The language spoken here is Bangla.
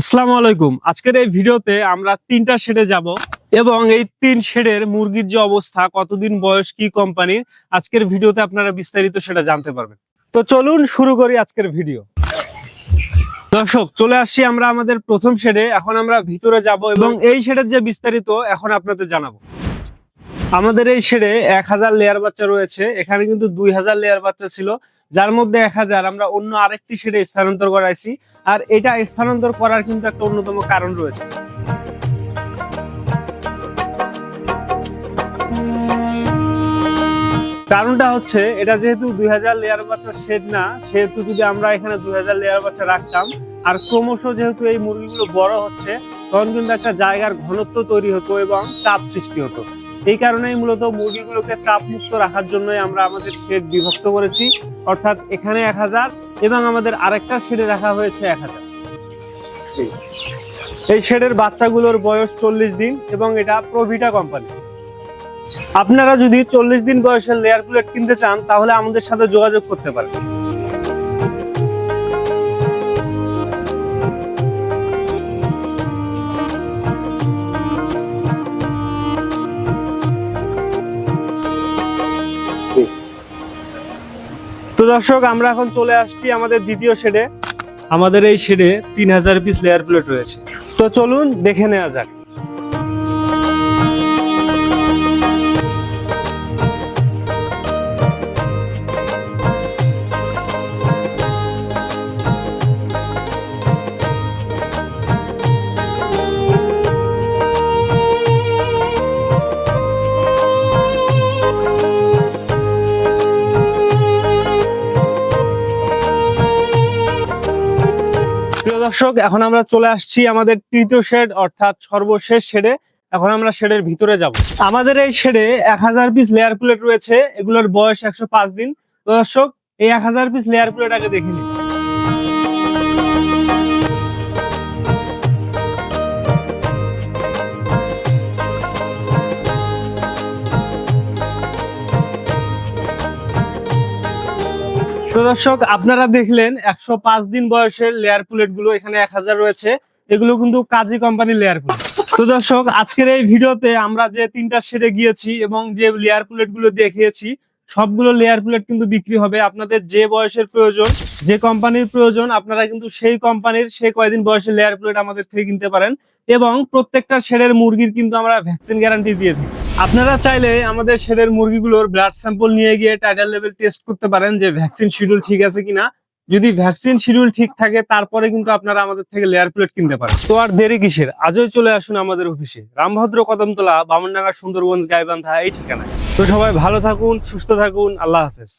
আসসালামু আলাইকুম। আজকের এই ভিডিওতে আমরা তিনটা শেডে যাব এবং এই তিন শেডের মুরগির যে অবস্থা, কতদিন বয়স, কি কোম্পানি আজকের ভিডিওতে আপনারা বিস্তারিত সেটা জানতে পারবেন। তো চলুন শুরু করি আজকের ভিডিও। দর্শক, চলে আসছি আমরা আমাদের প্রথম শেডে। এখন আমরা ভিতরে যাব এবং এই শেডের যে বিস্তারিত, এখন আপনাদের জানাব। আমাদের এই শেডে এক হাজার লেয়ার বাচ্চা রয়েছে। এখানে কিন্তু দুই হাজার লেয়ার বাচ্চা ছিল। যার মধ্যে এক হাজার আমরা অন্য আরেকটি শেডে স্থানান্তর করাইছি। আর এটা স্থানান্তর করার কিন্তু একটা অন্যতম কারণ রয়েছে। কারণটা হচ্ছে, এটা যেহেতু দুই হাজার লেয়ার বাচ্চা শেড না, সেহেতু যদি আমরা এখানে দুই হাজার লেয়ার বাচ্চা রাখতাম, আর ক্রমশ যেহেতু এই মুরগিগুলো বড় হচ্ছে, তখন কিন্তু একটা জায়গার ঘনত্ব তৈরি হতো এবং চাপ সৃষ্টি হতো। এই কারণেই মূলত মুরগিগুলোকে চাপ মুক্ত রাখার জন্যই আমরা আমাদের শেড বিভক্ত করেছি। অর্থাৎ এখানে এক হাজার এবং আমাদের আরেকটা শেডে রাখা হয়েছে এক হাজার। এই শেডের বাচ্চাগুলোর বয়স চল্লিশ দিন এবং এটা প্রভিটা কোম্পানি। আপনারা যদি চল্লিশ দিন বয়সের লেয়ার প্লেট কিনতে চান, তাহলে আমাদের সাথে যোগাযোগ করতে পারেন। তো দর্শক, আমরা এখন চলে আসছি আমাদের দ্বিতীয় শেডে। আমাদের এই শেডে তিন হাজার পিস লেয়ার প্লেট রয়েছে। তো চলুন দেখে নেওয়া যাক। প্রিয় দর্শক, এখন আমরা চলে আসছি আমাদের তৃতীয় শেড অর্থাৎ সর্বশেষ শেডে এখন আমরা শেডের ভিতরে যাব। আমাদের এই শেডে এক হাজার পিস লেয়ার প্লেট রয়েছে। এগুলোর বয়স একশো পাঁচ দিন। দর্শক, এই এক হাজার পিস লেয়ার প্লেট আগে দেখে দর্শক, আপনারা দেখলেন একশো পাঁচ দিন বয়সের লেয়ার প্লেটগুলো এখানে এক হাজার রয়েছে। এগুলো কিন্তু কাজী কোম্পানির লেয়ার প্লেট তো দর্শক, আজকের এই ভিডিওতে আমরা যে তিনটা শেডে গিয়েছি এবং যে লেয়ার প্লেটগুলো দেখিয়েছি, সবগুলো লেয়ার প্লেট কিন্তু বিক্রি হবে। আপনাদের যে বয়সের প্রয়োজন, যে কোম্পানির প্রয়োজন, আপনারা কিন্তু সেই কোম্পানির সেই কয়দিন বয়সের লেয়ার প্লেট আমাদের থেকে কিনতে পারেন। এবং প্রত্যেকটা শেডের মুরগির কিন্তু আমরা ভ্যাকসিন গ্যারান্টি দিয়ে দিই। আপনারা চাইলে আমাদের শেডের মুরগিগুলোর ব্লাড স্যাম্পল নিয়ে গিয়ে টাইডাল লেভেল টেস্ট করতে পারেন যে ভ্যাকসিন শিডিউল ঠিক আছে কিনা। যদি ভ্যাকসিন শিডিউল ঠিক থাকে, তারপরে কিন্তু আপনারা আমাদের থেকে লেয়ার প্লেট কিনতে পারেন। তো আর দেরি কিসের? আজও চলে আসুন আমাদের অফিসে। রামভদ্র কদমতলা, বামনডাঙ্গা সুন্দরগঞ্জ গাইবান্ধা, এই ঠিকানায়। তো সবাই ভালো থাকুন, সুস্থ থাকুন, আল্লাহ হাফেজ।